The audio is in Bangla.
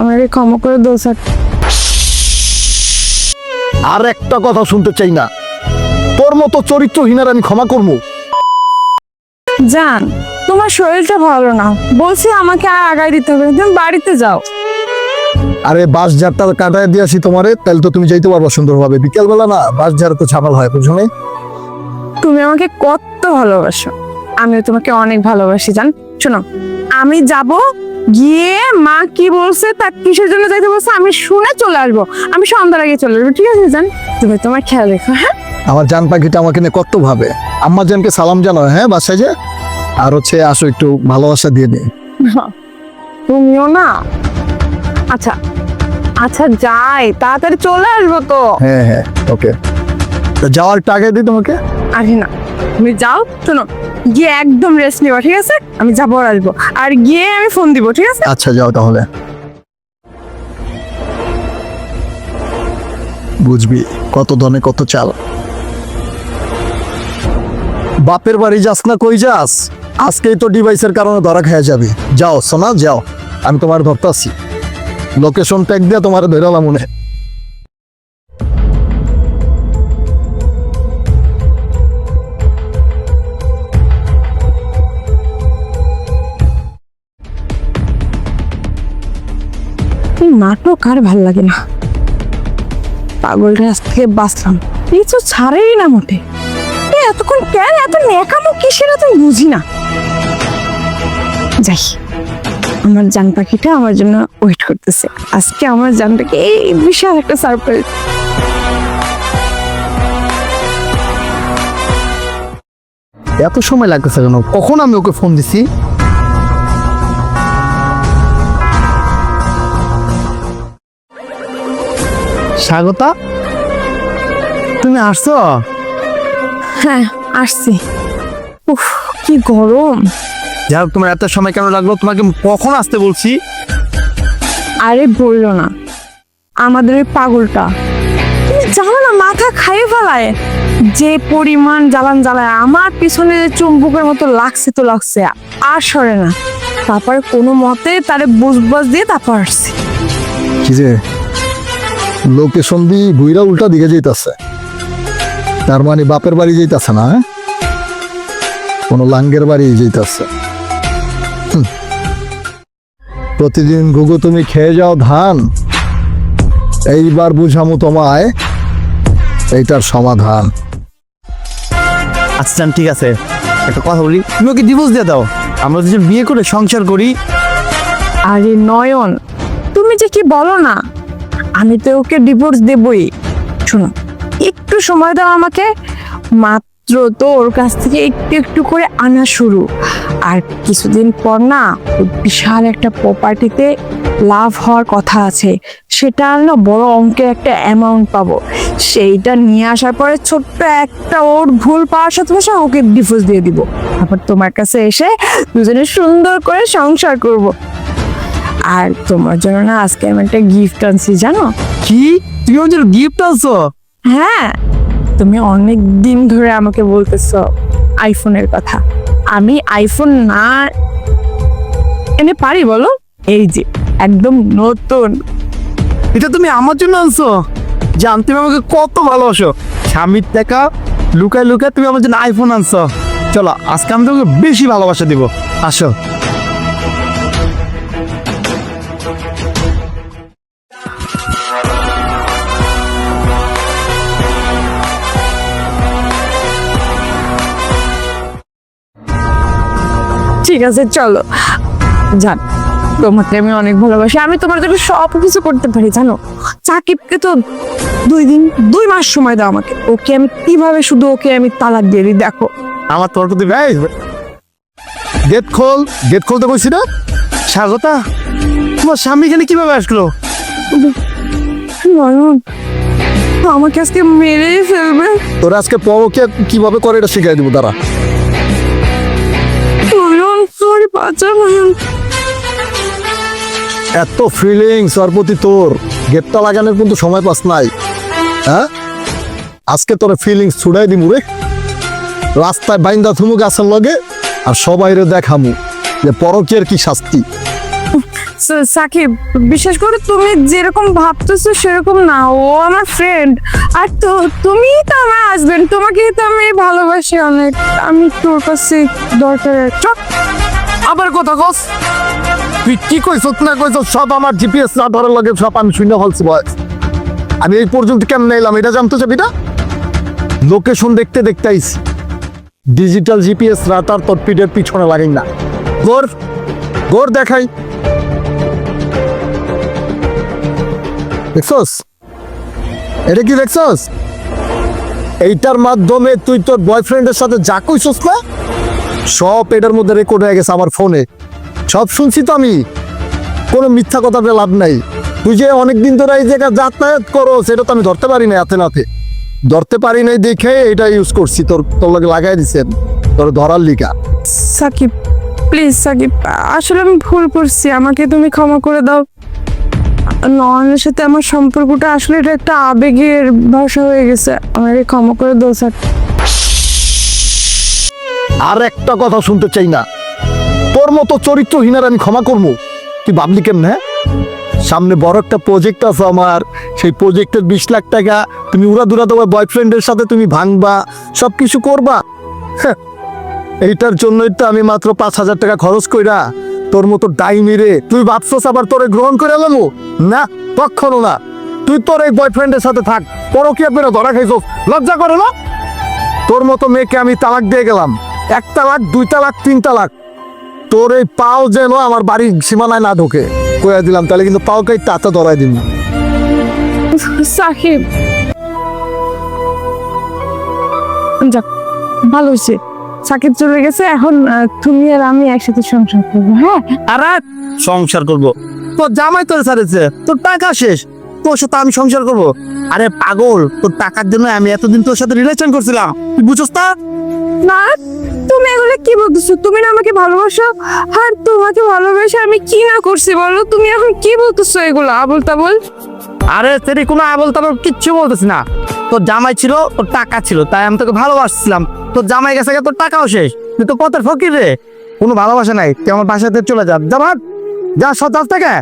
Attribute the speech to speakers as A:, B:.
A: আমাকে ক্ষমা করে দো স্যার।
B: আর একটা কথা শুনতে চাই না। তোর মতো চরিত্রহীনার আমি ক্ষমা করব।
A: জান তোমার শরীরটা ভালো না। বলছি আমাকে আর আগায় দিতে হবে তুমি বাড়িতে যাও।
B: আরে বাস ঝাড়টা কাটায় দিয়ে আসি তোমারে তাহলে তো তুমি যাইতে পারবা সুন্দরভাবে। বিকেলবেলা না বাস ঝাড় তো ঝামেল হয় বুঝছ না?
A: তুমি আমাকে কত ভালোবাসো। আমিও তোমাকে অনেক ভালোবাসি জান। শোনো আমি যাব গিয়ে মা কি বলছে তার কিসের জন্য যাইতে বলছে আমি শুনে চলে আসব। আমি সন্ধ্যার আগে চলে আসব ঠিক আছে জান? তুমি তোমার খেয়াল রেখো হ্যাঁ?
B: আমার জান পাখিটা আমাকে নিয়ে কত ভাবে। আম্মা জানকে সালাম জানো হ্যাঁ বাসায় যে? আর হচ্ছে আসো একটু ভালোবাসা দিয়ে দিই।
A: তুমিও না। আচ্ছা আচ্ছা যাই তাড়াতাড়ি চলে আসব তো।
B: হ্যাঁ হ্যাঁ ওকে। যাওয়ার টাকা দিই তোমাকে?
A: আরে না। তুমি যাও, শোনো, গিয়ে একদম রেস্ট নিবা, ঠিক আছে? আমি যাব, আর আসব। আর গিয়ে আমি ফোন দিব, ঠিক আছে?
B: আচ্ছা যাও তাহলে। বুঝবি কত ধনে, কত চাল। বাপের বাড়ি যাস না, কই যাস? আজকেই তো ডিভাইসের কারণে ধরা খেয়ে যাবি। যাও, সোনা, যাও। আমি তোমার ধরতাছি লোকেশন ট্যাগ দিয়ে তোমার ধরালাম মনে
A: নাটক আর ভালো লাগে না। পাগলটা আজ থেকে বাঁচলাম। তো ছাড়েই না মোটে। এতক্ষণ কেন এত নেকামো কিসের এত বুঝি না। যাই, আমার জান পাখিটা আমার জন্য ওয়েট করতেছে। আজকে আমার জান পাখি এই বিশাল একটা সারপ্রাইজ
B: এত সময় লাগতেছে কেন কখন আমি ওকে ফোন দিছি? স্বাগতা? তুমি আসছো?
A: হ্যাঁ আসছি। উফ কি গরম।
C: যাই হোক তোমার এত সময় কেন লাগল? তোমাকে কখন আসতে বলছি?
A: আরে বলল না। আমাদের ওই পাগলটা। তুমি জানো না মাথা খাইয়ে ফেলায়। যে পরিমাণ জ্বালান জ্বালায় আমার পিছনে যে চুম্বকের মতো লাগছে তো লাগছে আর সরে না। তারপরে কোনো মতে তারে বুঝবাজ দিয়ে তারপর আসছি।
B: কি যে লোকেশন দিয়ে বুইরা উল্টা দিকে যাইতাছে। তার মানে বাপের বাড়ি যাইতাছে না হ্যাঁ? কোনো লাঙ্গের বাড়ি যাইতাছে। হুম। প্রতিদিন গুগু তুমি খেয়ে যাও ধান। এইবার বুঝামু তোমায় এইটার সমাধান।
C: আচ্ছা ঠিক আছে। একটা কথা বলি তুমি ওকে ডিভোর্স দিয়ে দাও। আমরা দুজন বিয়ে করে সংসার করি।
A: আরে নয়ন তুমি যে কি বলো না? আমি তো ওকে ডিভোর্স দেবই। শোনো, একটু সময় দাও আমাকে, মাত্র তো ওর কাছ থেকে একটু একটু করে আনা শুরু। আর কিছুদিন পর না বিশাল একটা প্রপার্টিতে লাভ হওয়ার কথা আছে। সেটা না বড় অঙ্কের একটা অ্যামাউন্ট পাবো। সেইটা নিয়ে আসার পরে ছোট্ট একটা ওর ভুল পাওয়ার সাথে সাথে ওকে ডিভোর্স দিয়ে দিব। তারপর তোমার কাছে এসে দুজনে সুন্দর করে সংসার করব। আর তোমার জন্য না আজকে আমি একটা গিফট আনছি জানো?
C: কি? তুমি আমার জন্য গিফট আনছো?
A: হ্যাঁ। তুমি অনেক দিন ধরে আমাকে বলতেছ আইফোনের কথা। আমি আইফোন না এনে পারি বলো? এই যে একদম নতুন।
C: এটা তুমি আমার জন্য আনছো? জান তুমি আমাকে কত ভালোবাসো। স্বামীর টাকা লুকায় লুকায় তুমি আমার জন্য আইফোন আনছো। চলো আজকে আমি তোমাকে বেশি ভালোবাসা দিব। আসো।
A: ঠিক আছে চলো। জান তোমাকে আমি অনেক ভালোবাসি। আমি তোমার জন্য সব কিছু করতে পারি জানো? সাকিবকে তো দুই দিন দুই মাস সময় দাও আমাকে। ওকে আমি কীভাবে শুধু ওকে আমি তালাক দিয়ে দিই দেখো।
C: আমার তোর প্রতি
B: এই গেট খোল গেট খুলতে কইছি না?
C: স্বাগতা। তোমার স্বামী এখানে কীভাবে আসলো?
A: নয়ন আমাকে আজকে মেরেই ফেলবে।
B: তোর আজকে পরকে কীভাবে করে এটা শিখাই দিব তারা
A: সরি বাঁচা
B: এত ফিলিংস ওর প্রতি তোর। গেটটা লাগানোর কিন্তু সময় পাস নাই। হ্যাঁ? আজকে তোর ফিলিংস ছুড়াই দিমু রে। রাস্তায় বাইন্দা থুমু গাছের লগে আর সবাইরে দেখামু যে পরকের কি শাস্তি।
A: সাকিব বিশেষ করে তুমি যেরকম ভাবতেছো সেরকম না। ও আমার ফ্রেন্ড আর তো তুমি তো আমার হাজবেন্ড তোমাকে তো আমি ভালোবাসি অনেক। আমি তোর কাছে দরকার।
B: চুপ আবার কথা কস? তুই কি কইছ না কইছ সব আমার জিপিএস না ধরার লাগে সব আমি শূন্য ফলছি বয়স আমি এই পর্যন্ত কেমন এলাম? এটা জানতে চাবি না? লোকেশন দেখতে দেখতে আইছি ডিজিটাল জিপিএস রাতার তোর পিঠের পিছনে লাগেই না। গোর গোর দেখাই। দেখছস? এটা কি দেখছস? এইটার মাধ্যমে তুই তোর বয়ফ্রেন্ডের সাথে যা কইছস না সব এটার মধ্যে রেকর্ড হয়ে গেছে আমার ফোনে সব শুনছি তো আমি। কোনো মিথ্যা কথা লাভ নাই। তুই যে অনেকদিন ধরে এই জায়গায় যাতায়াত করো, সেটা তো আমি ধরতে পারি না হাতে নাতে। ধরতে পারি নাই দেখে এটা ইউজ করছি। তোর তোর লগে লাগাই দিছেন। তোর ধরার লিগা।
A: সাকিব প্লিজ সাকিব, আসলে আমি ভুল করছি। আমাকে তুমি ক্ষমা করে দাও। নয়নের সাথে আমার সম্পর্কটা আসলে এটা একটা আবেগের ভাষা হয়ে গেছে। আমাকে ক্ষমা করে দাও স্যার
B: আর একটা কথা শুনতে চাই না। তোর মতো চরিত্রহীনার আমি ক্ষমা করব। তুই ভাবলি কেমনে? সামনে বড় একটা প্রজেক্ট আছে আমার। সেই প্রজেক্টের বিশ লাখ টাকা তুমি উড়া দুরা তোমার বয়ফ্রেন্ডের সাথে তুমি ভাঙবা সব কিছু করবা। হ্যাঁ, এইটার জন্যই তো আমি মাত্র পাঁচ হাজার টাকা খরচ কইরা তোর মতো ডাইনি রে তুই ভাবছস আবার তোরে গ্রহণ করে এলাম না কখনো না। তুই তোর এই বয়ফ্রেন্ডের সাথে থাক পরকিয়া পেরে ধরা খাইছস। লজ্জা করে না? তোর মতো মেয়েকে আমি তালাক দিয়ে গেলাম। এক তালাক দুই তালাক তিন তালাক তোর এই পাও যেন আমার বাড়ির সীমানায় না ঢোকে। কইয়া দিলাম তাহলে কিন্তু পাওকেই তাতে ধরাই দিন
A: সাকিব যাক ভালো হয়েছে। সাকিব চলে গেছে এখন তুমি আর আমি একসাথে সংসার করব হ্যাঁ?
C: আর সংসার করব। তোর জামাই তোর ছাড়েছে তোর টাকা শেষ। তোর সাথে আমি সংসার করব। আরে পাগল তোর টাকার জন্য আমি এতদিন তোর সাথে রিলেশন করছিলাম। তুই বুঝছ না
A: তুমি এগুলো কি বলতেছো? তুমি না আমাকে ভালোবাসো? আর তোমাকে ভালোবাসে আমি কি না করছি বলো? তুমি এখন কি বলতেছো এগুলো? আবল তাবল
C: আরে সেটি কোনো আবল তাবল কিচ্ছু বলতেছি না। তোর জামাই ছিল, তোর টাকা ছিল, তাই আমি তোকে ভালোবাসছিলাম। তোর জামাই গেছে তোর টাকাও শেষ। তুই তো পথের ফকির রে। কোনো ভালোবাসা নাই। তুই আমার বাসাতে চলে যা। ভাগ। যা সব থেকে